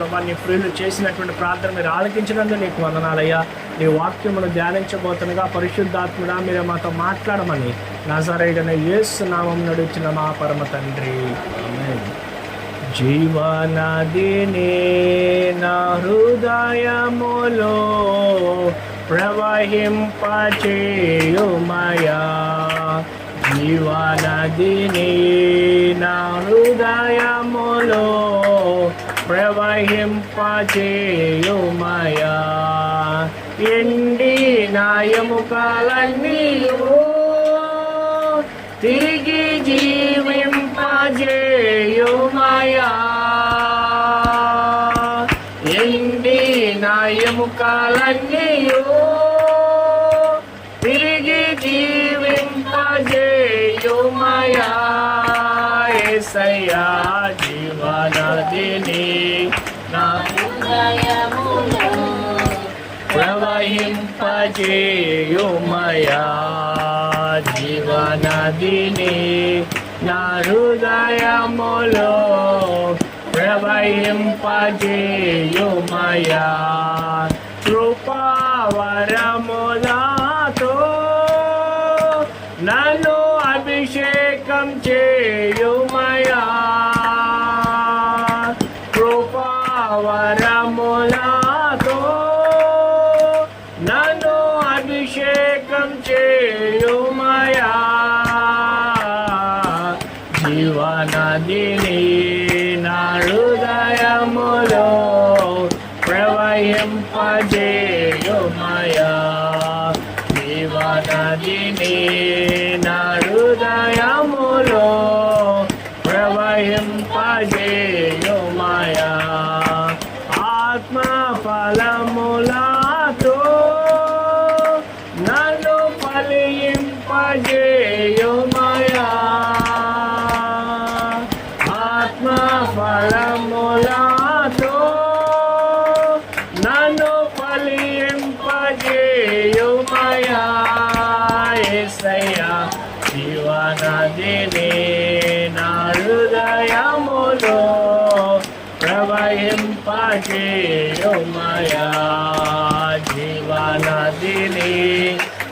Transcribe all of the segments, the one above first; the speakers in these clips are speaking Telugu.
నీ ప్రియులు చేసినటువంటి ప్రార్థన మీరు ఆలకించినందుకు నీకు వందనాలయ్యా. నీ వాక్యమును ధ్యానించబోతుండగా పరిశుద్ధాత్ముడా మీరు మాతో మాట్లాడమని నజరైన యేసు నామం నడుచిన మా పరమ తండ్రి. జీవనదిని నా హృదయములో ప్రవహింపచేయుమయా. జీవనదిని నా హృదయములో ప్రవహింపచేయుమయా ఎండి నాయము నాయముకాలన్నీయు తిరిగి జీవింపజేయుమయా. ఎండి నాయము నాయముకాలన్నీయు తిరిగి జీవింపజేయుమయా. ఏసయ్యా జీవనదిని ప్రవహింపజేయుమయా జీవనదిని నా హృదయములో ప్రవహింపజేయుమయా కృపావరములా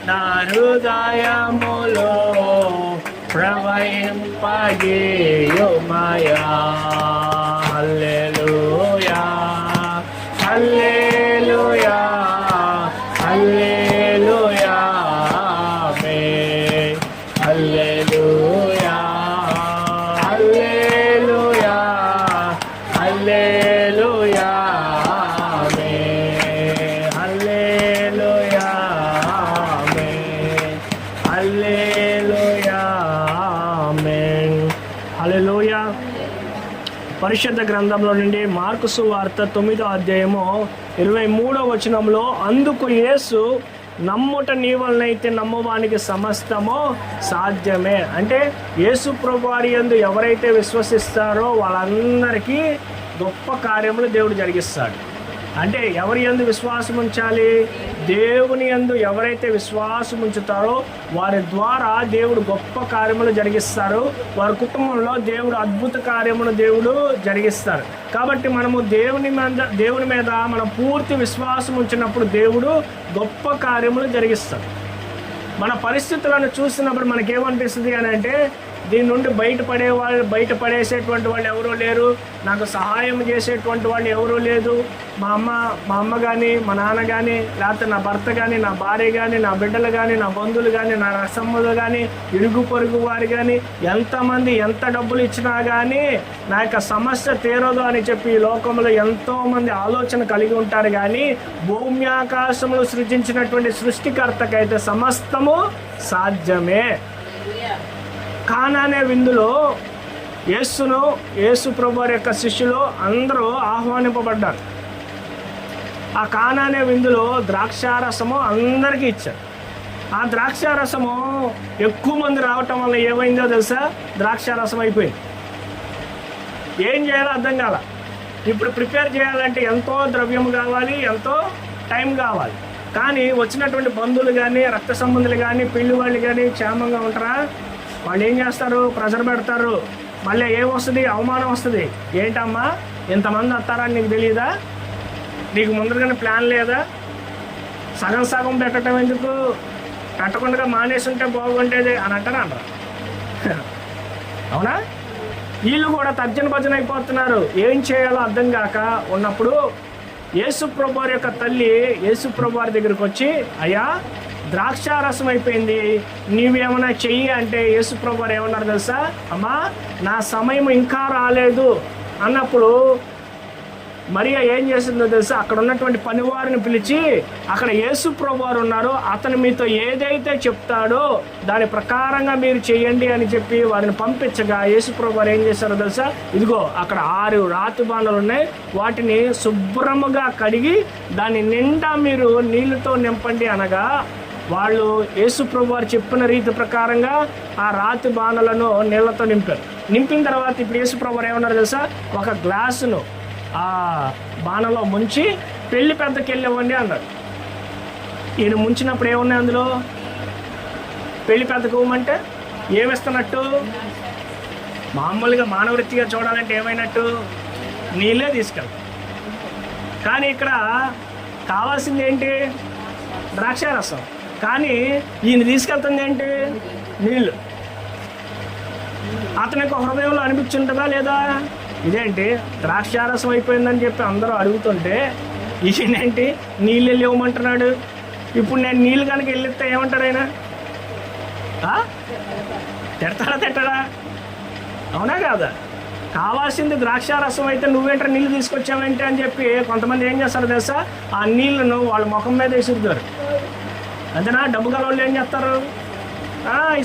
నా హృదయములో ప్రవహింపజేయుమయా. గ్రంథంలో నుండి మార్కుసు వార్త తొమ్మిదో అధ్యాయము ఇరవై మూడో వచనంలో అందుకు యేసు నమ్ముట నీ వలనైతే నమ్మవానికి సమస్తమో సాధ్యమే. అంటే యేసు ప్రభువారి యందు ఎవరైతే విశ్వసిస్తారో వాళ్ళందరికీ గొప్ప కార్యములు దేవుడు జరిగిస్తాడు. అంటే ఎవరి ఎందు విశ్వాసం ఉంచాలి దేవుని యందు ఎవరైతే విశ్వాసం ఉంచుతారో వారి ద్వారా దేవుడు గొప్ప కార్యములు జరిగిస్తారు. వారి కుటుంబంలో దేవుడు అద్భుత కార్యములు దేవుడు జరిగిస్తారు. కాబట్టి మనము దేవుని మీద దేవుని మీద మనం పూర్తి విశ్వాసం ఉంచినప్పుడు దేవుడు గొప్ప కార్యములు జరిగిస్తాడు మన పరిస్థితులను చూసినప్పుడు మనకేమనిపిస్తుంది అని అంటే దీని నుండి బయటపడే వాళ్ళు బయటపడేసేటువంటి వాళ్ళు ఎవరూ లేరు. నాకు సహాయం చేసేటువంటి వాళ్ళు ఎవరూ లేదు. మా అమ్మ మా అమ్మ కానీ మా నాన్న కానీ లేకపోతే నా భర్త కానీ నా భార్య కానీ నా బిడ్డలు కానీ నా బంధువులు కానీ నా రసమ్ములు కానీ ఇరుగు పొరుగు వారు కానీ ఎంతమంది ఎంత డబ్బులు ఇచ్చినా కానీ నా యొక్క సమస్య తీరదు అని చెప్పి ఈ లోకంలో ఎంతోమంది ఆలోచన కలిగి ఉంటారు కానీ భూమి ఆకాశములు సృజించినటువంటి సృష్టికర్తకైతే సమస్తము సాధ్యమే. కానానే విందులో యేసును యేసు ప్రభువారి యొక్క శిష్యులు అందరూ ఆహ్వానింపబడ్డారు. ఆ కానానే విందులో ద్రాక్షారసము అందరికీ ఇచ్చారు. ఆ ద్రాక్షారసము ఎక్కువ మంది రావటం వల్ల ఏమైందో తెలుసా? ద్రాక్షారసం అయిపోయింది. ఏం చేయాలో అర్థం కాల. ఇప్పుడు ప్రిపేర్ చేయాలంటే ఎంతో ద్రవ్యం కావాలి ఎంతో టైం కావాలి. కానీ వచ్చినటువంటి బంధువులు కానీ రక్త సంబంధులు కానీ పెళ్ళి వాళ్ళు కానీ క్షేమంగా ఉంటారా? వాళ్ళు ఏం చేస్తారు? ప్రెజర్ పెడతారు. మళ్ళీ ఏమొస్తుంది అవమానం వస్తుంది. ఏంటమ్మా? ఇంతమంది వస్తారని నీకు తెలియదా నీకు ముందరగానే ప్లాన్ లేదా? సగం సగం పెట్టడం ఎందుకు? పెట్టకుండా మానేసి ఉంటే బాగుండేది అని అంటారా అంటారు అవునా? వీళ్ళు కూడా తర్జన భజన అయిపోతున్నారు. ఏం చేయాలో అర్థం కాక ఉన్నప్పుడు యేసుప్రభు యొక్క తల్లి యేసుప్రభు దగ్గరికి వచ్చి అయ్యా ద్రాక్షారసం అయిపోయింది. నీవేమైనా చెయ్యి అంటే యేసుప్రభు వారు ఏమన్నారు తెలుసా? అమ్మా నా సమయం ఇంకా రాలేదు. అన్నప్పుడు మరియా ఏం చేసిందో తెలుసా? అక్కడ ఉన్నటువంటి పనివారిని పిలిచి అక్కడ యేసు ప్రభు వారు ఉన్నారు. అతను మీతో ఏదైతే చెప్తాడో దాని ప్రకారంగా మీరు చేయండి అని చెప్పి వారిని పంపించగా యేసు ప్రభు వారు ఏం చేశారో తెలుసా? ఇదిగో అక్కడ ఆరు రాతి బాణలు ఉన్నాయి. వాటిని శుభ్రముగా కడిగి దాని నిండా మీరు నీళ్ళతో నింపండి అనగా వాళ్ళు యేసుప్రభు వారు చెప్పిన రీతి ప్రకారంగా ఆ రాతి బాణలను నీళ్ళతో నింపారు. నింపిన తర్వాత ఇప్పుడు యేసుప్రభు వారు ఏమన్నారు తెలుసా? ఒక గ్లాసును ఆ బాణలో ముంచి పెళ్ళి పెద్దకి వెళ్ళివ్వండి అన్నాడు ఈయన ముంచినప్పుడు ఏమున్నాయి అందులో? పెళ్ళి పెద్దకు ఇవ్వమంటే ఏమిస్తున్నట్టు? మామూలుగా మానవృత్తిగా చూడాలంటే ఏమైనట్టు? నీళ్ళే తీసుకెళ్తాం కానీ ఇక్కడ కావాల్సింది ఏంటి? ద్రాక్షారసం. కానీ ఈయన తీసుకెళ్తుంది ఏంటి? నీళ్ళు. అతనికి హృదయంలో అనిపించుంటుందా లేదా? ఇదేంటి? ద్రాక్షారసం అయిపోయిందని చెప్పి అందరూ అడుగుతుంటే ఈయనేంటి నీళ్ళు వెళ్ళి ఇవ్వమంటున్నాడు ఇప్పుడు నేను నీళ్ళు కనుక వెళ్ళిస్తే ఏమంటాడు ఆయన? తిడతాడా తిట్టడా? అవునా కాదా? కావాల్సింది ద్రాక్షారసం అయితే నువ్వేంటారు నీళ్ళు తీసుకొచ్చావేంటి అని చెప్పి కొంతమంది ఏం చేస్తారు తెలుసా? ఆ నీళ్ళను వాళ్ళ ముఖం మీద విసురుతారు. అంతేనా? డబ్బు కలవాళ్ళు ఏం చేస్తారు? ఆ,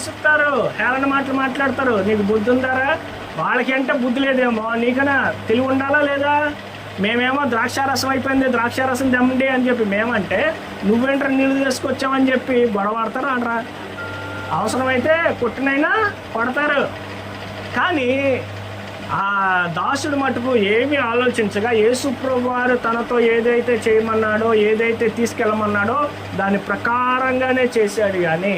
హేళన మాటలు మాట్లాడతారు. నీకు బుద్ధి ఉందారా వాళ్ళకంటే బుద్ధి లేదేమో? నీకనా తెలివి ఉండాలా లేదా? మేమేమో ద్రాక్షారసం అయిపోయింది. ద్రాక్షారసం తెమ్మండి అని చెప్పి మేమంటే నువ్వేంటారు నీళ్ళు తీసుకొచ్చావని చెప్పి గొడవ ఆడతారు అనరా అవసరమైతే కొట్టినైనా కొడతారు. కానీ ఆ దాసుడు మటుకు ఏమీ ఆలోచించగా యేసుప్రభు వారు తనతో ఏదైతే చేయమన్నాడో ఏదైతే తీసుకెళ్ళమన్నాడో దాని ప్రకారంగానే చేశాడు కానీ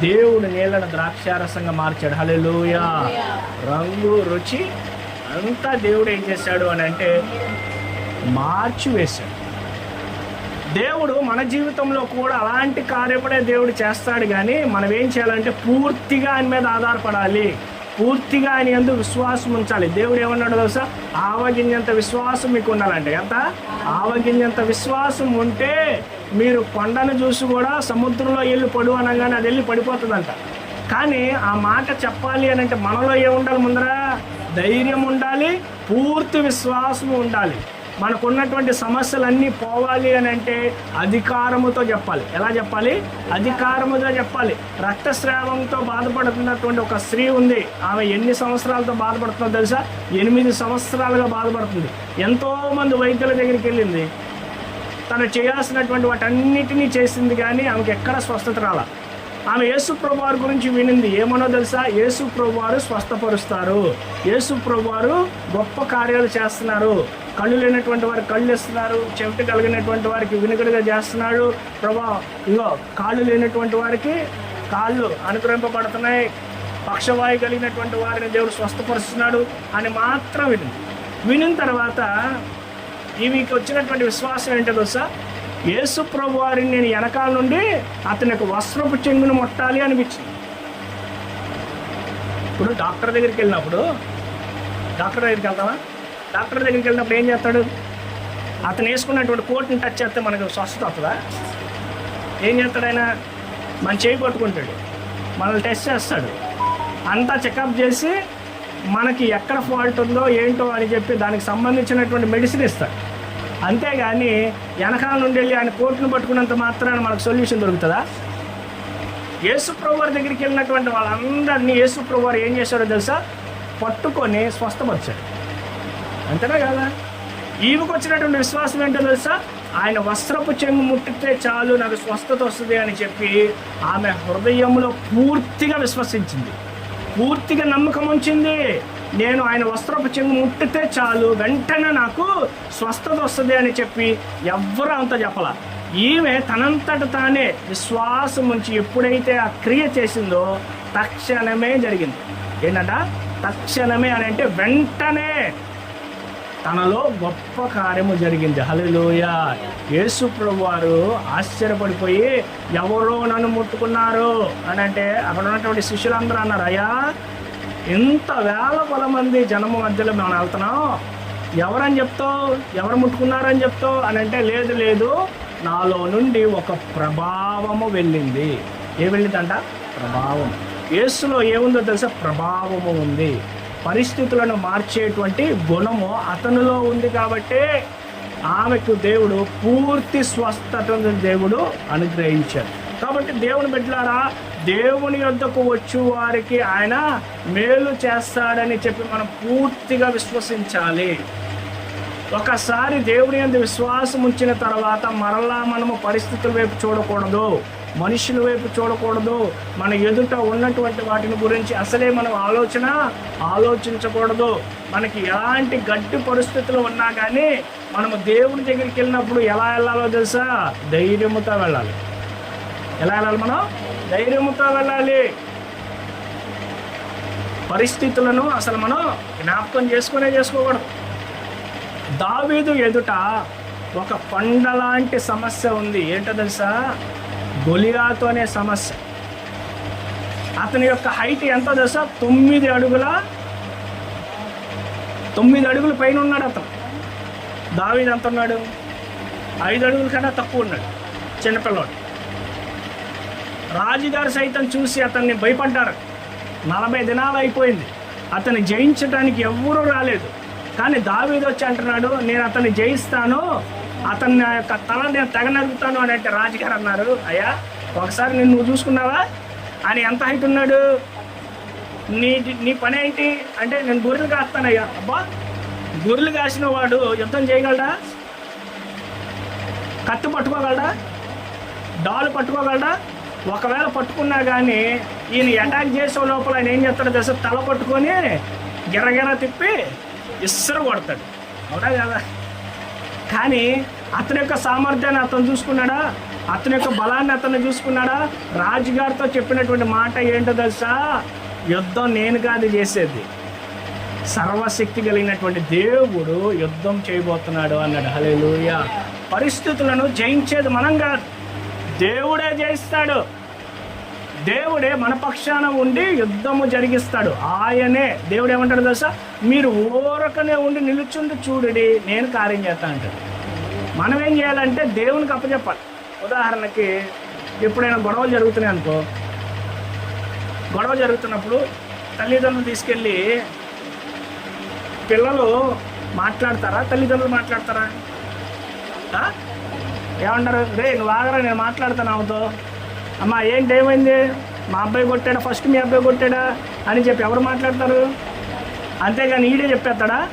దేవుడు నీళ్ళను ద్రాక్షారసంగా మార్చాడు. హల్లెలూయా! రంగు రుచి అంతా దేవుడు ఏం చేశాడు అని అంటే మార్చి వేశాడు. దేవుడు మన జీవితంలో కూడా అలాంటి కార్యపడే దేవుడు చేస్తాడు కానీ మనం ఏం చేయాలంటే పూర్తిగా ఆయన మీద ఆధారపడాలి. పూర్తిగా ఆయన ఎందుకు విశ్వాసం ఉంచాలి. దేవుడు ఏమన్నాడు తెలుసా? ఆవగింజంత విశ్వాసం మీకు ఉండాలంటే ఎంత? ఆవగింజంత విశ్వాసం ఉంటే మీరు కొండను చూసి కూడా సముద్రంలో వెళ్ళి పడు అనగానే అది వెళ్ళి పడిపోతుందంట. కానీ ఆ మాట చెప్పాలి అని అంటే మనలో ఏముండాలి ముందర? ధైర్యం ఉండాలి పూర్తి విశ్వాసం ఉండాలి. మనకున్నటువంటి సమస్యలన్నీ పోవాలి అని అంటే అధికారముతో చెప్పాలి. ఎలా చెప్పాలి? అధికారముతో చెప్పాలి. రక్తస్రావంతో బాధపడుతున్నటువంటి ఒక స్త్రీ ఉంది. ఆమె ఎన్ని సంవత్సరాలతో బాధపడుతుందో తెలుసా? ఎనిమిది సంవత్సరాలుగా బాధపడుతుంది. ఎంతోమంది వైద్యుల దగ్గరికి వెళ్ళింది. తను చేయాల్సినటువంటి వాటన్నిటినీ చేసింది కానీ ఆమెకి ఎక్కడ స్వస్థత రాలా? ఆమె యేసు ప్రభువారి గురించి వినింది. ఏమనో తెలుసా? యేసు ప్రభువారు స్వస్థపరుస్తారు. యేసు ప్రభువారు గొప్ప కార్యాలు చేస్తున్నారు. కళ్ళు లేనటువంటి వారు కళ్ళు ఇస్తున్నారు. చెవిటి కలిగినటువంటి వారికి వినుకడిగా చేస్తున్నాడు. ప్రభా ఇగో కాళ్ళు లేనటువంటి వారికి కాళ్ళు అనుగ్రహింపబడుతున్నాయి. పక్షవాయు కలిగినటువంటి వారిని దేవుడు స్వస్థపరుస్తున్నాడు అని మాత్రం వినింది. వినిన తర్వాత ఈమెకి వచ్చినటువంటి విశ్వాసం ఏంటో తెలుసా? యేసు ప్రభు వారిని నేను వెనకాల నుండి అతని యొక్క వస్త్రపు చెంగును ముట్టాలి అనిపించింది. ఇప్పుడు డాక్టర్ దగ్గరికి వెళ్ళినప్పుడు డాక్టర్ దగ్గరికి వెళ్తామా డాక్టర్ దగ్గరికి వెళ్ళినప్పుడు ఏం చేస్తాడు? అతను వేసుకున్నటువంటి కోట్ని టచ్ చేస్తే మనకు స్వస్థత వస్తుందా? ఏం చేస్తాడు ఆయన? మన చేయి పట్టుకుంటాడు. మనల్ని టెస్ట్ చేస్తాడు. అంతా చెకప్ చేసి మనకి ఎక్కడ ఫాల్ట్ ఉందో ఏంటో అని చెప్పి దానికి సంబంధించినటువంటి మెడిసిన్ ఇస్తాడు. అంతేగాని వెనకాల నుండి వెళ్ళి ఆయన కోర్టును పట్టుకున్నంత మాత్రాన మనకు సొల్యూషన్ దొరుకుతుందా? యేసుప్రభువారి దగ్గరికి వెళ్ళినటువంటి వాళ్ళందరినీ యేసుప్రభువారు ఏం చేశారో తెలుసా? పట్టుకొని స్వస్థపరిచాడు అంతేనా కదా? ఈమెకు వచ్చినటువంటి విశ్వాసం ఏంటో తెలుసా? ఆయన వస్త్రపు చెంగు ముట్టితే చాలు నాకు స్వస్థత వస్తుంది అని చెప్పి ఆమె హృదయంలో పూర్తిగా విశ్వసించింది. పూర్తిగా నమ్మకం ఉంచింది. నేను ఆయన వస్త్రపు చెంగు ముట్టితే చాలు వెంటనే నాకు స్వస్థత వస్తుంది అని చెప్పి ఎవ్వరూ అంత చెప్పల. ఈమె తనంతట తానే విశ్వాసం ఉంచి ఎప్పుడైతే ఆ క్రియ చేసిందో తక్షణమే జరిగింది. ఏంటంట? తక్షణమే అని అంటే వెంటనే తనలో గొప్ప కార్యము జరిగింది. హలోయ యేసు ప్రభు వారు ఆశ్చర్యపడిపోయి ఎవరో నన్ను ముట్టుకున్నారు? అని అంటే అక్కడ ఉన్నటువంటి శిష్యులందరూ అన్నారు అయ్యా ఇంత వేల కొల మంది జనము మధ్యలో మనం వెళ్తున్నాం? ఎవరని చెప్తావు? ఎవరు ముట్టుకున్నారని చెప్తావు? అని అంటే లేదు లేదు. నాలో నుండి ఒక ప్రభావము వెళ్ళింది. ఏ వెళ్ళిందంట? ప్రభావం. యేసులో ఏముందో తెలుసా? ప్రభావము ఉంది. పరిస్థితులను మార్చేటువంటి గుణము అతనిలో ఉంది కాబట్టి ఆమెకు దేవుడు పూర్తి స్వస్థతను దేవుడు అనుగ్రహించాడు. కాబట్టి దేవుని బిడ్డలారా దేవుని యొద్దకు వచ్చు వారికి ఆయన మేలు చేస్తాడని చెప్పి మనం పూర్తిగా విశ్వసించాలి. ఒకసారి దేవుని యందు విశ్వాసం ఉంచిన తర్వాత మరలా మనము పరిస్థితుల వైపు చూడకూడదు మనుషుల వైపు చూడకూడదు మన ఎదుట ఉన్నటువంటి వాటిని గురించి అసలే మనం ఆలోచన ఆలోచించకూడదు. మనకి ఎలాంటి గట్టి పరిస్థితులు ఉన్నా కానీ మనము దేవుని దగ్గరికి వెళ్ళినప్పుడు ఎలా వెళ్ళాలో తెలుసా? ధైర్యముతో వెళ్ళాలి. ఎలా వెళ్ళాలి మనం? ధైర్యముతో వెళ్ళాలి. పరిస్థితులను అసలు మనం జ్ఞాపకం చేసుకునే చేసుకోకూడదు. దావీదు ఎదుట ఒక కొండలాంటి సమస్య ఉంది. ఏంటో తెలుసా? గొలియాతో అనే సమస్య. అతని యొక్క హైట్ ఎంత తెలుసా? తొమ్మిది అడుగుల తొమ్మిది అడుగుల పైన ఉన్నాడు అతను. దావీదు ఎంత ఉన్నాడు? ఐదు అడుగుల కన్నా తక్కువ ఉన్నాడు. చిన్నపిల్లవాడు రాజుగారు సైతం చూసి అతన్ని భయపడ్డారు. నలభై దినాలు అయిపోయింది. అతన్ని జయించడానికి ఎవ్వరూ రాలేదు. కానీ దావీదు వచ్చి అంటున్నాడు నేను అతన్ని జయిస్తాను. అతన్ని నా యొక్క తల నేను తెగ నరుగుతాను అని అంటే రాజుగారు అన్నారు అయ్యా ఒకసారి నేను నువ్వు చూసుకున్నావా? ఆయన ఎంత హైట్ ఉన్నాడు? నీ నీ పని ఏంటి? అంటే నేను గొర్రెలు కాస్తానయ్యా అబ్బా గొర్రెలు కాసిన వాడు యుద్ధం చేయగలడా? కత్తి పట్టుకోగలడా? డాలు పట్టుకోగలడా? ఒకవేళ పట్టుకున్నా కానీ ఈయన అటాక్ చేసే లోపల ఆయన ఏం చేస్తాడు దశ తల పట్టుకొని గిరగిర తిప్పి ఇස්සరు కొడతాడు. అవునా కదా? కానీ అతని యొక్క సామర్థ్యాన్ని అతను చూసుకున్నాడా? అతని యొక్క బలాన్ని అతను చూసుకున్నాడా? రాజుగారితో చెప్పినటువంటి మాట ఏంటో తెలుసా? యుద్ధం నేను కాదు చేసేది. సర్వశక్తి కలిగినటువంటి దేవుడు యుద్ధం చేయబోతున్నాడు అన్నాడు. హలే పరిస్థితులను జయించేది మనం కాదు. దేవుడే జయిస్తాడు. దేవుడే మన పక్షాన ఉండి యుద్ధము జరిగిస్తాడు. ఆయనే దేవుడు ఏమంటాడు తెలుసా? మీరు ఓరకనే ఉండి నిలుచుండి చూడడి నేను కార్యం చేస్తా అంటాడు. మనం ఏం చేయాలంటే దేవునికి అప్పచెప్పాలి. ఉదాహరణకి ఎప్పుడైనా గొడవలు జరుగుతున్నాయి అనుకో గొడవ జరుగుతున్నప్పుడు తల్లిదండ్రులు తీసుకెళ్ళి పిల్లలు మాట్లాడతారా? తల్లిదండ్రులు మాట్లాడతారా? ఏమంటారు? రే నువ్వు ఆగరా నేను మాట్లాడతాను ఆమెతో. అమ్మా ఏంటి ఏమైంది? మా అబ్బాయి కొట్టాడా? ఫస్ట్ మీ అబ్బాయి కొట్టాడా? అని చెప్పి ఎవరు మాట్లాడతారు? అంతేగాని ఈడే చెప్పేస్తాడా?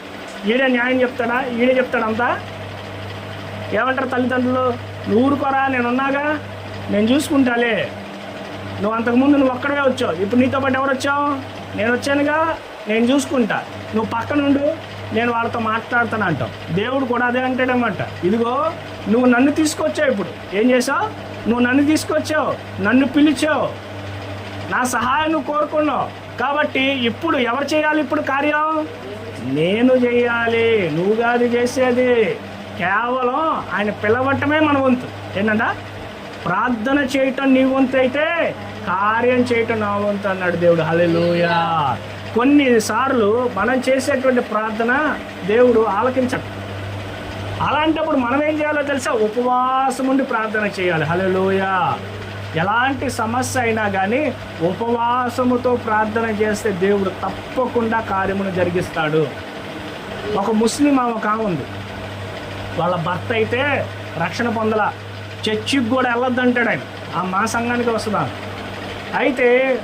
ఈడే న్యాయం చెప్తాడా? ఈడే చెప్తాడంతా ఏమంటారు తల్లిదండ్రులు? నువ్వు ఊరుకోరా నేను ఉన్నాగా నేను చూసుకుంటాలే. నువ్వు అంతకుముందు నువ్వు ఒక్కడే వచ్చావు. ఇప్పుడు నీతో పాటు ఎవరు వచ్చావు నేను వచ్చానుగా నేను చూసుకుంటా. నువ్వు పక్కనుండు. నేను వాళ్ళతో మాట్లాడతాను అంటావు. దేవుడు కూడా అదే అంటాడనమాట ఇదిగో నువ్వు నన్ను తీసుకొచ్చావు ఇప్పుడు. ఏం చేసావు నువ్వు నన్ను తీసుకొచ్చావు. నన్ను పిలిచావు. నా సహాయం నువ్వు కోరుకున్నావు. కాబట్టి ఇప్పుడు ఎవరు చేయాలి ఇప్పుడు కార్యం? నేను చేయాలి. నువ్వు కాదు చేసేది. కేవలం ఆయన పిలవటమే మన వంతు. ఏంటంట? ప్రార్థన చేయటం నీ వంతు అయితే కార్యం చేయటం నా వంతు అన్నాడు దేవుడు. హల్లెలూయా. కొన్నిసార్లు మనం చేసేటువంటి ప్రార్థన దేవుడు ఆలకించడు. అలాంటప్పుడు మనం ఏం చేయాలో తెలుసా? ఉపవాసం ఉండి ప్రార్థన చేయాలి. హలోయ ఎలాంటి సమస్య అయినా కానీ ఉపవాసముతో ప్రార్థన చేస్తే దేవుడు తప్పకుండా కార్యమును జరిగిస్తాడు. ఒక ముస్లిం ఆమె ఒక వాళ్ళ భర్త అయితే రక్షణ పొందల. చర్చికి కూడా వెళ్ళొద్దంటాడు ఆయన. ఆ మా సంఘానికి వస్తుందా అయితే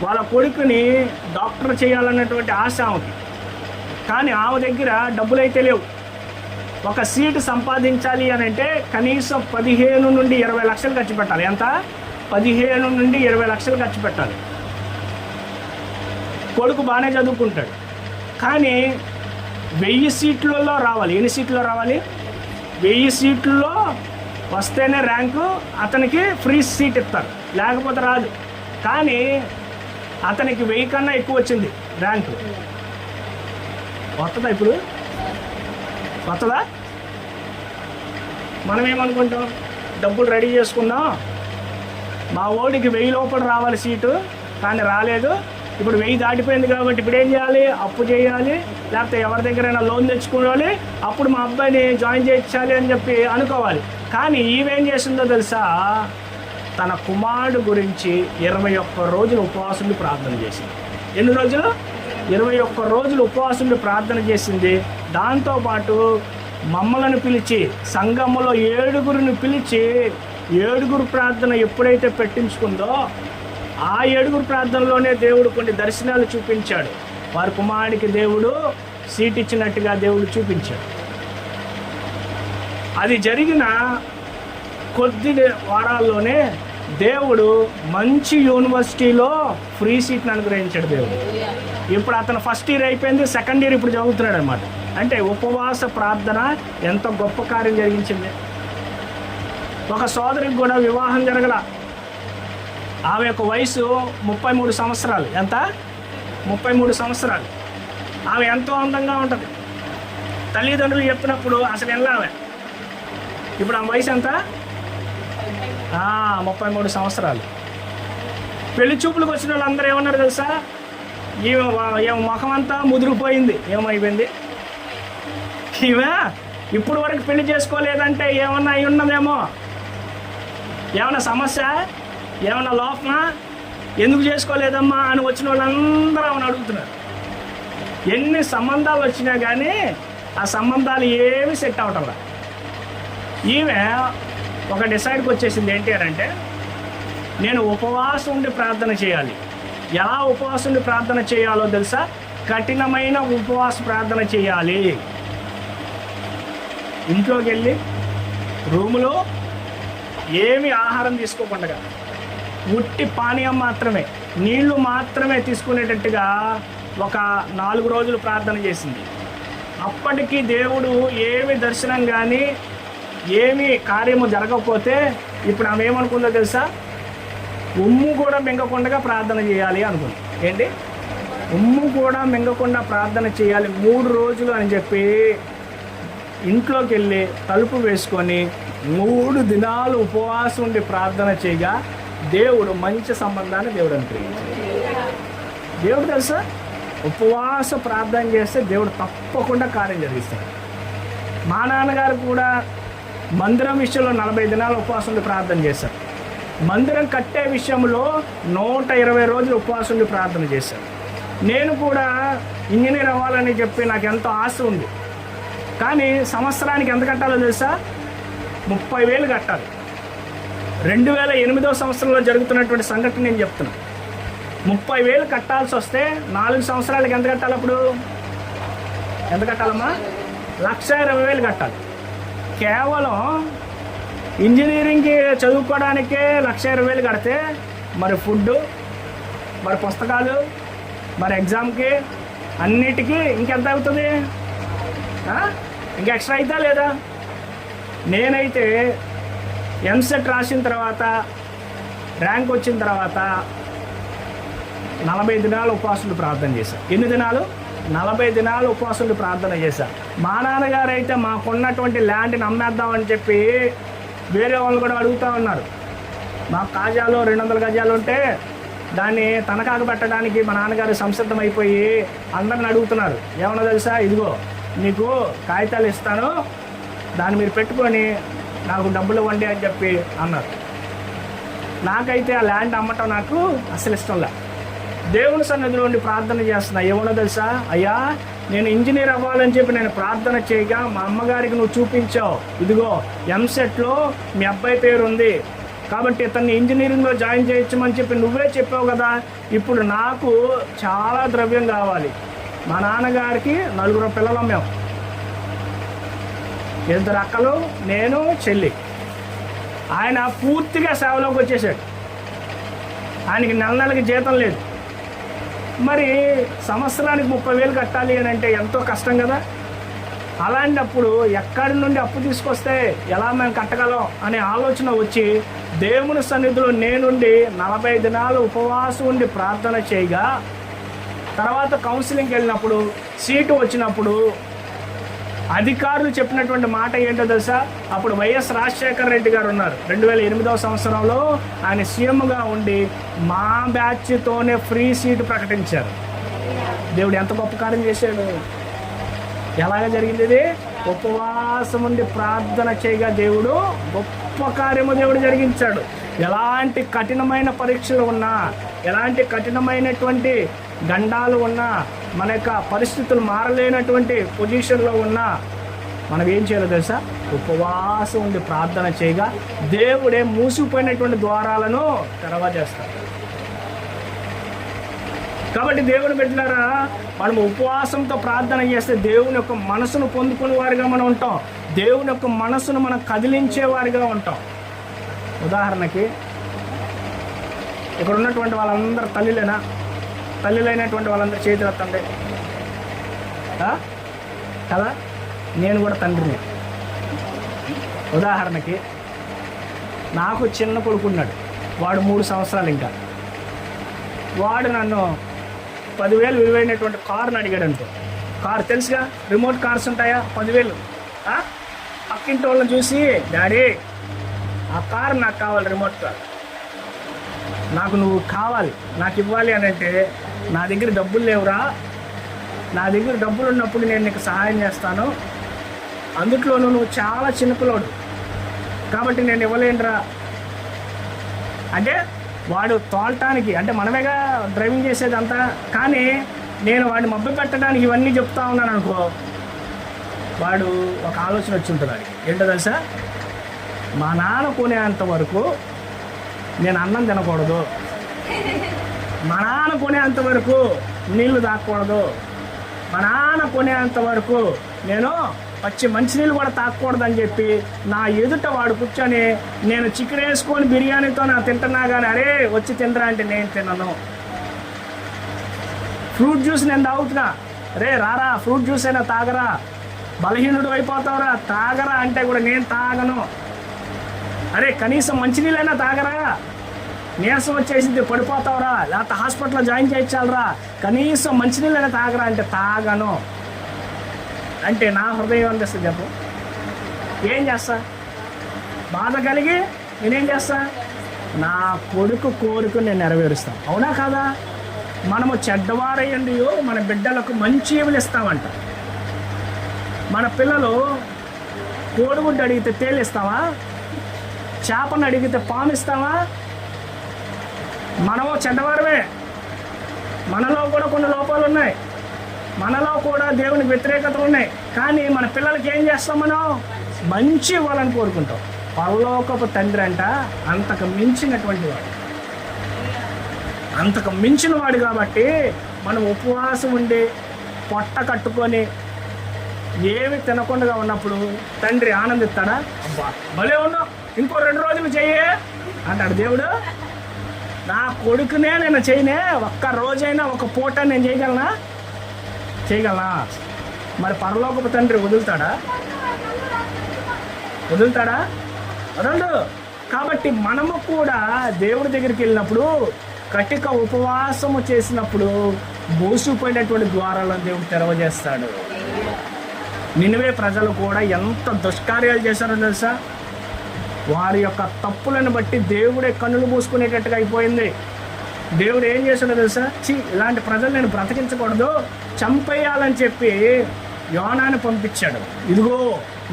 వాళ్ళ కొడుకుని డాక్టర్ చేయాలన్నటువంటి ఆశ ఆమెకి. కానీ ఆమె దగ్గర డబ్బులు అయితే లేవు. ఒక సీటు సంపాదించాలి అని అంటే కనీసం పదిహేను నుండి ఇరవై లక్షలు ఖర్చు పెట్టాలి. ఎంత? పదిహేను నుండి ఇరవై లక్షలు ఖర్చు పెట్టాలి. కొడుకు బాగానే చదువుకుంటాడు. కానీ వెయ్యి సీట్లలో రావాలి. ఎన్ని సీట్లో రావాలి? వెయ్యి సీట్లలో వస్తేనే ర్యాంకు అతనికి ఫ్రీ సీట్ ఇస్తారు. లేకపోతే రాదు. కానీ అతనికి వెయ్యి కన్నా ఎక్కువ వచ్చింది ర్యాంకు వస్తుందా ఇప్పుడు? వస్తుందా మనం ఏమనుకుంటాం? డబ్బులు రెడీ చేసుకుందాం. మా ఓడికి వెయ్యి లోపల రావాలి సీటు కానీ రాలేదు. ఇప్పుడు వెయ్యి దాటిపోయింది కాబట్టి ఇప్పుడు ఏం చేయాలి? అప్పు చేయాలి. లేకపోతే ఎవరి దగ్గరైనా లోన్ తెచ్చుకోవాలి. అప్పుడు మా అబ్బాయిని జాయిన్ చేయించాలి అని చెప్పి అనుకోవాలి. కానీ ఈవేం చేసిందో తెలుసా? తన కుమారుడు గురించి ఇరవై ఒక్క రోజులు ఉపవాసం ప్రార్థన చేసింది. ఎన్ని రోజులు? ఇరవై ఒక్క రోజులు ఉపవాసం ప్రార్థన చేసింది. దాంతోపాటు మమ్మలను పిలిచి సంఘములో ఏడుగురిని పిలిచి ఏడుగురు ప్రార్థన ఎప్పుడైతే పెట్టించుకుందో ఆ ఏడుగురు ప్రార్థనలోనే దేవుడు కొన్ని దర్శనాలు చూపించాడు. వారి కుమారుడికి దేవుడు సీట్ ఇచ్చినట్టుగా దేవుడు చూపించాడు. అది జరిగిన కొద్ది వారాల్లోనే దేవుడు మంచి యూనివర్సిటీలో ఫ్రీ సీట్ని అనుగ్రహించాడు దేవుడు. ఇప్పుడు అతను ఫస్ట్ ఇయర్ అయిపోయింది సెకండ్ ఇయర్ ఇప్పుడు చదువుతున్నాడు అనమాట అంటే ఉపవాస ప్రార్థన ఎంత గొప్ప కార్యం జరిగించింది. ఒక సోదరికి కూడా వివాహం జరగల. ఆమె యొక్క వయసు ముప్పై మూడు సంవత్సరాలు. ఎంత? ముప్పై మూడు సంవత్సరాలు. ఆమె ఎంతో అందంగా ఉంటుంది. తల్లిదండ్రులు చెప్పినప్పుడు అసలు వెళ్ళామె ఇప్పుడు ఆమె వయసు ఎంత? ముప్పై మూడు సంవత్సరాలు. పెళ్ళి చూపులకు వచ్చిన వాళ్ళందరూ ఏమన్నారు తెలుసా? ఈమె ఈమె ముఖం అంతా ముదిరిపోయింది. ఏమైపోయింది? ఈమె ఇప్పుడు వరకు పెళ్ళి చేసుకోలేదంటే ఏమన్నా అయి ఉన్నదేమో? ఏమన్నా సమస్య? ఏమన్నా లోపమా? ఎందుకు చేసుకోలేదమ్మా అని వచ్చిన వాళ్ళందరూ ఆమెను అడుగుతున్నారు. ఎన్ని సంబంధాలు వచ్చినా కానీ ఆ సంబంధాలు ఏమి సెట్ అవటంలా ఈమె ఒక డిసైడ్కి వచ్చేసింది ఏంటి అని అంటే నేను ఉపవాసం ఉండి ప్రార్థన చేయాలి. ఎలా ఉపవాసం ఉండి ప్రార్థన చేయాలో తెలుసా? కఠినమైన ఉపవాస ప్రార్థన చేయాలి. ఇంట్లోకి వెళ్ళి రూములో ఏమి ఆహారం తీసుకోకుండా ఉట్టి పానీయం మాత్రమే నీళ్ళు మాత్రమే తీసుకునేటట్టుగా ఒక నాలుగు రోజులు ప్రార్థన చేసింది. అప్పటికి దేవుడు ఏమి దర్శనం కానీ ఏమి కార్యము జరగకపోతే ఇప్పుడు ఆమె ఏమనుకుందో తెలుసా? ఉమ్ము కూడా మింగకుండా ప్రార్థన చేయాలి అనుకుంది. ఏంటి? ఉమ్ము కూడా మింగకుండా ప్రార్థన చేయాలి మూడు రోజులు అని చెప్పి ఇంట్లోకి వెళ్ళి తలుపు వేసుకొని మూడు దినాలు ఉపవాసం ఉండి ప్రార్థన చేయగా దేవుడు మంచి సంబంధాన్ని దేవుడు అనుగ్రహించాడు దేవుడు తెలుసా? ఉపవాస ప్రార్థన చేస్తే దేవుడు తప్పకుండా కార్యం జరిగిస్తాడు. మా నాన్నగారు కూడా మందిరం విషయంలో నలభై దినాలు ఉపవాసం ప్రార్థన చేశారు. మందిరం కట్టే విషయంలో నూట ఇరవై రోజులు ఉపవాసం ప్రార్థన చేశారు. నేను కూడా ఇంజనీర్ అవ్వాలని చెప్పి నాకు ఎంతో ఆశ ఉంది. కానీ సంవత్సరానికి ఎంత కట్టాలో తెలుసా? ముప్పై వేలు కట్టాలి. రెండు వేల ఎనిమిదో సంవత్సరంలో జరుగుతున్నటువంటి సంఘటన నేను చెప్తున్నా. ముప్పై వేలు కట్టాల్సి వస్తే నాలుగు సంవత్సరాలకి ఎంత కట్టాలి అప్పుడు? ఎంత కట్టాలమ్మా? లక్ష ఇరవై వేలు కట్టాలి. కేవలం ఇంజనీరింగ్కి చదువుకోవడానికే లక్ష ఇరవై వేలు కడితే మరి ఫుడ్ మరి పుస్తకాలు మరి ఎగ్జామ్కి అన్నిటికీ ఇంకెంత అవుతుంది? ఇంకా ఎక్స్ట్రా అవుతా లేదా? నేనైతే ఎంసెట్ రాసిన తర్వాత ర్యాంక్ వచ్చిన తర్వాత నలభై దినాలు ఉపవాసులు ప్రార్థన చేశాను ఎన్ని దినాలు? నలభై దినాలు ఉపవాసం ప్రార్థన చేశాను మా నాన్నగారు అయితే మాకున్నటువంటి ల్యాండ్ని అమ్మేద్దామని చెప్పి వేరే వాళ్ళు కూడా అడుగుతూ ఉన్నారు. మా కాజాలు రెండు వందల గజాలు ఉంటే దాన్ని తనఖాకు పెట్టడానికి మా నాన్నగారు సంసిద్ధం అయిపోయి అందరిని అడుగుతున్నారు. ఏమన్నా తెలుసా? ఇదిగో నీకు కాగితాలు ఇస్తాను. దాన్ని మీరు పెట్టుకొని నాకు డబ్బులు ఇవ్వండి అని చెప్పి అన్నారు. నాకైతే ఆ ల్యాండ్ అమ్మటం నాకు అసలు ఇష్టంలే దేవుని సన్నిధిలో ఉండి ప్రార్థన చేస్తున్నా. ఏమన్నా తెలుసా? అయ్యా నేను ఇంజనీర్ అవ్వాలని చెప్పి నేను ప్రార్థన చేయగా మా అమ్మగారికి నువ్వు చూపించావు. ఇదిగో ఎంసెట్లో మీ అబ్బాయి పేరు ఉంది. కాబట్టి ఇతన్ని ఇంజనీరింగ్లో జాయిన్ చేయొచ్చమని చెప్పి నువ్వే చెప్పావు కదా. ఇప్పుడు నాకు చాలా ద్రవ్యం కావాలి. మా నాన్నగారికి నలుగురు పిల్లలం మేము ఇద్దరు అక్కలు నేను చెల్లి. ఆయన పూర్తిగా సేవలోకి వచ్చేసాడు. ఆయనకి నెల నెలకి జీతం లేదు. మరి సంవత్సరానికి ముప్పై వేలు కట్టాలి అని అంటే ఎంతో కష్టం కదా? అలాంటప్పుడు ఎక్కడి నుండి అప్పు తీసుకొస్తే ఎలా మేము కట్టగలం అనే ఆలోచన వచ్చి దేవుని సన్నిధిలో నేనుండి నలభై దినాలు ఉపవాసం ఉండి ప్రార్థన చేయగా తర్వాత కౌన్సిలింగ్కి వెళ్ళినప్పుడు సీటు వచ్చినప్పుడు అధికారులు చెప్పినటువంటి మాట ఏంటో తెలుసా? అప్పుడు వైఎస్ రాజశేఖర రెడ్డి గారు ఉన్నారు. రెండు వేల ఎనిమిదవ సంవత్సరంలో ఆయన సీఎంగా ఉండి మా బ్యాచ్తోనే ఫ్రీ సీటు ప్రకటించారు. దేవుడు ఎంత గొప్ప కార్యం చేశాడు. ఎలాగ జరిగింది ఇది? ఉపవాసం ఉండి ప్రార్థన చేయగా దేవుడు గొప్ప కార్యము దేవుడు జరిగించాడు. ఎలాంటి కఠినమైన పరీక్షలు ఉన్నా ఎలాంటి కఠినమైనటువంటి గండాలు ఉన్నా మన యొక్క పరిస్థితులు మారలేనటువంటి పొజిషన్లో ఉన్న మనం ఏం చేయాలో తెలుసా? ఉపవాసం ఉండి ప్రార్థన చేయగా దేవుడే మూసిపోయినటువంటి ద్వారాలను తెరవజేస్తాడు కాబట్టి దేవుని పెట్టినారా మనం ఉపవాసంతో ప్రార్థన చేస్తే దేవుని యొక్క మనసును పొందుకునే వారిగా మనం ఉంటాం. దేవుని యొక్క మనసును మనం కదిలించే వారిగా ఉంటాం. ఉదాహరణకి ఇక్కడ ఉన్నటువంటి వాళ్ళందరూ తల్లిలేనా? తల్లిలైనటువంటి వాళ్ళందరూ చేతులు ఎత్తండి కదా? నేను కూడా తండ్రిని. ఉదాహరణకి నాకు చిన్న కొడుకున్నాడు వాడు మూడు సంవత్సరాలు ఇంకా. వాడు నన్ను పదివేలు విలువైనటువంటి కార్ని అడిగాడు అనుకో కారు తెలుసుగా? రిమోట్ కార్స్ ఉంటాయా? పదివేలు. పక్కింటి వాళ్ళని చూసి డాడీ ఆ కారు నాకు కావాలి రిమోట్ కార్. నాకు నువ్వు కావాలి నాకు ఇవ్వాలి అని అంటే నా దగ్గర డబ్బులు లేవురా. నా దగ్గర డబ్బులు ఉన్నప్పుడు నేను నీకు సహాయం చేస్తాను. అందుట్లోనూ నువ్వు చాలా చిన్నపిల్లోడు కాబట్టి నేను ఇవ్వలేనురా. అంటే వాడు తోలటానికి అంటే మనమేగా డ్రైవింగ్ చేసేదంతా కానీ నేను వాడిని మబ్బు పెట్టడానికి ఇవన్నీ చెప్తా ఉన్నాను అనుకో వాడు ఒక ఆలోచన వచ్చి ఉంటుంది వాడికి. ఏంటో తెలుసా? మా నాన్న కొనేంత వరకు నేను అన్నం తినకూడదు. మనాన కొనేంత వరకు నీళ్ళు తాగకూడదు. మా నాన్న కొనేంత వరకు నేను పచ్చి మంచినీళ్ళు కూడా తాగకూడదు అని చెప్పి నా ఎదుట వాడు కూర్చొని నేను చికెన్ వేసుకొని బిర్యానీతో నా తింటున్నా కానీ అరే వచ్చి తినరా అంటే నేను తినను. ఫ్రూట్ జ్యూస్ నేను తాగుతున్నా. రే రారా ఫ్రూట్ జ్యూస్ అయినా తాగరా. బలహీనుడు అయిపోతావురా తాగరా అంటే కూడా నేను తాగను. అరే కనీసం మంచినీళ్ళైనా తాగరా. నీరసం వచ్చేసింది పడిపోతావురా. లేకపోతే హాస్పిటల్లో జాయిన్ చేయించాలరా. కనీసం మంచినీళ్ళైనా తాగరా అంటే తాగను. అంటే నా హృదయం అనిపిస్తుంది చెప్పు? ఏం చేస్తా? బాధ కలిగి నేనేం చేస్తా? నా కొడుకు కోరిక నేను నెరవేరుస్తాను అవునా కాదా? మనము చెడ్డవారయ్యండి మన బిడ్డలకు మంచి ఇస్తామంట. మన పిల్లలు కోడిగుడ్డు అడిగితే తేలిస్తావా? చేపను అడిగితే పాము ఇస్తావా మనము చెడ్డవారమే. మనలో కూడా కొన్ని లోపాలు ఉన్నాయి మనలో కూడా దేవునికి వ్యతిరేకతలు ఉన్నాయి. కానీ మన పిల్లలకి ఏం చేస్తాం మనం? మంచి ఇవ్వాలని కోరుకుంటాం. పరలోకపు తండ్రి అంట అంతకు మించినటువంటి వాడు. అంతకు మించిన వాడు కాబట్టి మనం ఉపవాసం ఉండి పొట్ట కట్టుకొని ఏమి తినకుండా ఉన్నప్పుడు తండ్రి ఆనందిస్తాడా? అబ్బా భలే ఉన్నావు. ఇంకో రెండు రోజులు చెయ్యే. అంటాడు దేవుడు నా కొడుకునే నేను చేయనే ఒక్క రోజైనా ఒక పూట నేను చేయగలనా? చేయగలనా? మరి పరలోకపు తండ్రి వదులుతాడా? వదులుతాడా? వదలడు. కాబట్టి మనము కూడా దేవుడి దగ్గరికి వెళ్ళినప్పుడు కటిక ఉపవాసము చేసినప్పుడు మూసిపోయినటువంటి ద్వారాలను దేవుడు తెరవజేస్తాడు. నినివే ప్రజలు కూడా ఎంత దుష్కార్యాలు చేశారో తెలుసా? వారి యొక్క తప్పులను బట్టి దేవుడే కన్నులు మూసుకునేటట్టుగా అయిపోయింది. దేవుడు ఏం చేశాడో తెలుసా? చి ఇలాంటి ప్రజలు నేను బ్రతికించకూడదు చంపేయాలని చెప్పి యోనాన్ని పంపించాడు. ఇదిగో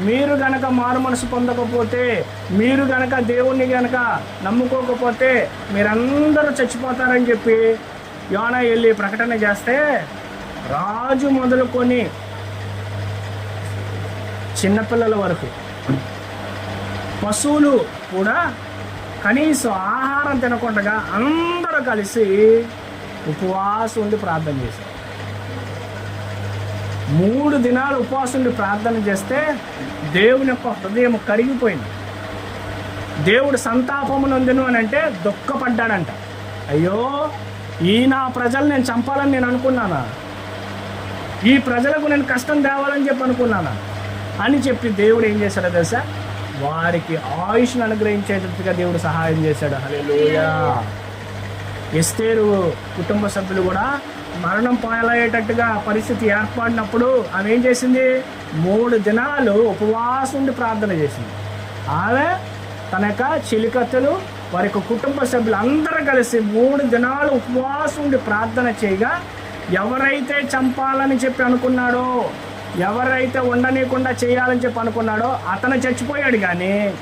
మీరు గనక మారు మనసు పొందకపోతే మీరు గనక దేవుణ్ణి గనక నమ్ముకోకపోతే మీరందరూ చచ్చిపోతారని చెప్పి యోనా వెళ్ళి ప్రకటన చేస్తే రాజు మొదలుకొని చిన్నపిల్లల వరకు పశువులు కూడా కనీసం ఆహారం తినకుండా అందరూ కలిసి ఉపవాసం ఉండి ప్రార్థన చేశారు. మూడు దినాలు ఉపవాసం ఉండి ప్రార్థన చేస్తే దేవుని యొక్క హృదయం కరిగిపోయింది. దేవుడు సంతాపము అని అంటే దుఃఖపడ్డాడంట. అయ్యో ఈ నా ప్రజలు నేను చంపాలని నేను అనుకున్నానా? ఈ ప్రజలకు నేను కష్టం తేవాలని చెప్పి అనుకున్నానా? అని చెప్పి దేవుడు ఏం చేశాడో తెలుసా? వారికి ఆయుష్ను అనుగ్రహించేటట్టుగా దేవుడు సహాయం చేశాడు. హల్లెలూయా. ఎస్తేరు కుటుంబ సభ్యులు కూడా మరణం పాలయ్యేటట్టుగా పరిస్థితి ఏర్పడినప్పుడు ఆమె ఏం చేసింది? మూడు దినాలు ఉపవాసం ఉండి ప్రార్థన చేసింది. ఆమె తన యొక్క చిలికత్తెలు వారి యొక్క కుటుంబ సభ్యులు అందరూ కలిసి మూడు దినాలు ఉపవాసం ఉండి ప్రార్థన చేయగా ఎవరైతే చంపాలని చెప్పి అనుకున్నాడో ఎవరైతే ఉండనీయకుండా చేయాలని చెప్పి అనుకున్నాడో అతను చచ్చిపోయాడు కానీ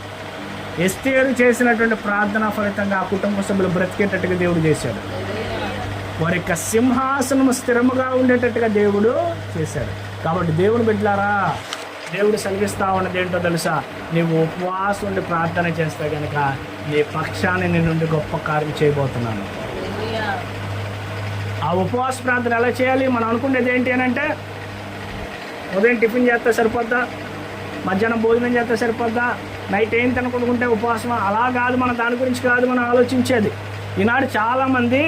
ఎస్తేరు చేసినటువంటి ప్రార్థన ఫలితంగా ఆ కుటుంబ సభ్యులు బ్రతికేటట్టుగా దేవుడు చేశాడు. వారి యొక్క సింహాసనము స్థిరముగా ఉండేటట్టుగా దేవుడు చేశాడు. కాబట్టి దేవుడు బిడ్డలారా దేవుడు సెలవిస్తా ఉన్నది ఏంటో తెలుసా? నీవు ఉపవాసం ఉండి ప్రార్థన చేస్తే కనుక నీ పక్షాన్ని నీ నుండి గొప్ప కార్యం చేయబోతున్నాను. ఆ ఉపవాస ప్రార్థన ఎలా చేయాలి? మనం అనుకునేది ఏంటి అని అంటే ఉదయం టిఫిన్ చేస్తే సరిపోద్దా? మధ్యాహ్నం భోజనం చేస్తే సరిపోద్దా? నైట్ ఏం తినకుండుకుంటే ఉపవాసం అలా కాదు మన దాని గురించి కాదు మనం ఆలోచించేది. ఈనాడు చాలామంది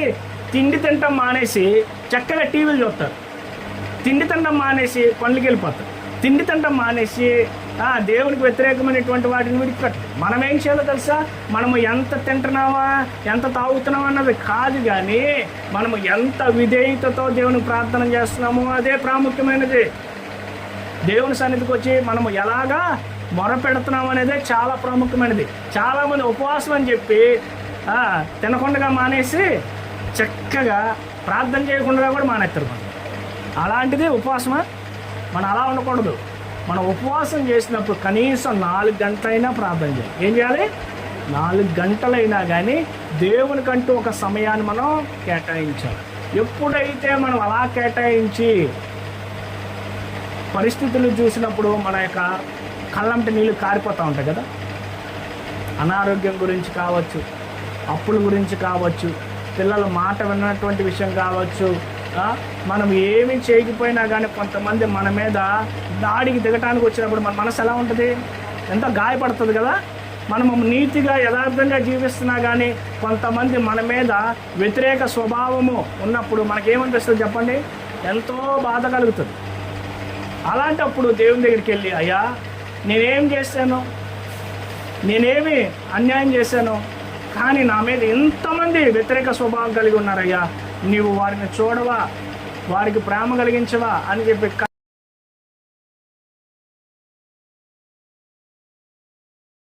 తిండి తింటాం మానేసి చక్కగా టీవీలు చూస్తారు. తిండి తినడం మానేసి పనులకి వెళ్ళిపోతారు. తిండి తినడం మానేసి దేవునికి వ్యతిరేకమైనటువంటి వాటిని విడిచిపెట్టాలి మనం ఏం చేయాలో తెలుసా? మనము ఎంత తింటున్నావా ఎంత తాగుతున్నావా అన్నది కాదు కానీ మనము ఎంత విధేయతతో దేవుని ప్రార్థన చేస్తున్నామో అదే ప్రాముఖ్యమైనది. దేవుని సన్నిధికి వచ్చి మనము ఎలాగా మొరపెడుతున్నాం అనేది అనేదే చాలా ప్రాముఖ్యమైనది. చాలామంది ఉపవాసం అని చెప్పి తినకుండా మానేసి చక్కగా ప్రార్థన చేయకుండా కూడా మానేస్తారు మనం అలాంటిది ఉపవాసమా? మనం అలా ఉండకూడదు. మనం ఉపవాసం చేసినప్పుడు కనీసం నాలుగు గంటలైనా ప్రార్థన చేయాలి. ఏం చేయాలి? నాలుగు గంటలైనా కానీ దేవునికంటూ ఒక సమయాన్ని మనం కేటాయించాలి. ఎప్పుడైతే మనం అలా కేటాయించి పరిస్థితులు చూసినప్పుడు మన యొక్క కళ్ళంటి నీళ్ళు కారిపోతూ ఉంటాయి కదా? అనారోగ్యం గురించి కావచ్చు అప్పుల గురించి కావచ్చు పిల్లల మాట విన్నటువంటి విషయం కావచ్చు మనం ఏమి చేయకపోయినా కానీ కొంతమంది మన మీద దాడికి దిగటానికి వచ్చినప్పుడు మన మనసు ఎలా ఉంటుంది? ఎంతో గాయపడుతుంది కదా? మనము నీతిగా యథార్థంగా జీవిస్తున్నా కానీ కొంతమంది మన మీద వ్యతిరేక స్వభావము ఉన్నప్పుడు మనకేమనిపిస్తుంది చెప్పండి? ఎంతో బాధ కలుగుతుంది. అలాంటప్పుడు దేవుని దగ్గరికి వెళ్ళి అయ్యా నేనేం చేశాను నేనేమి అన్యాయం చేశాను కానీ నా మీద ఎంతమంది వ్యతిరేక స్వభావం కలిగి ఉన్నారయ్యా నీవు వారిని చూడవా వారికి ప్రేమ కలిగించవా అని చెప్పి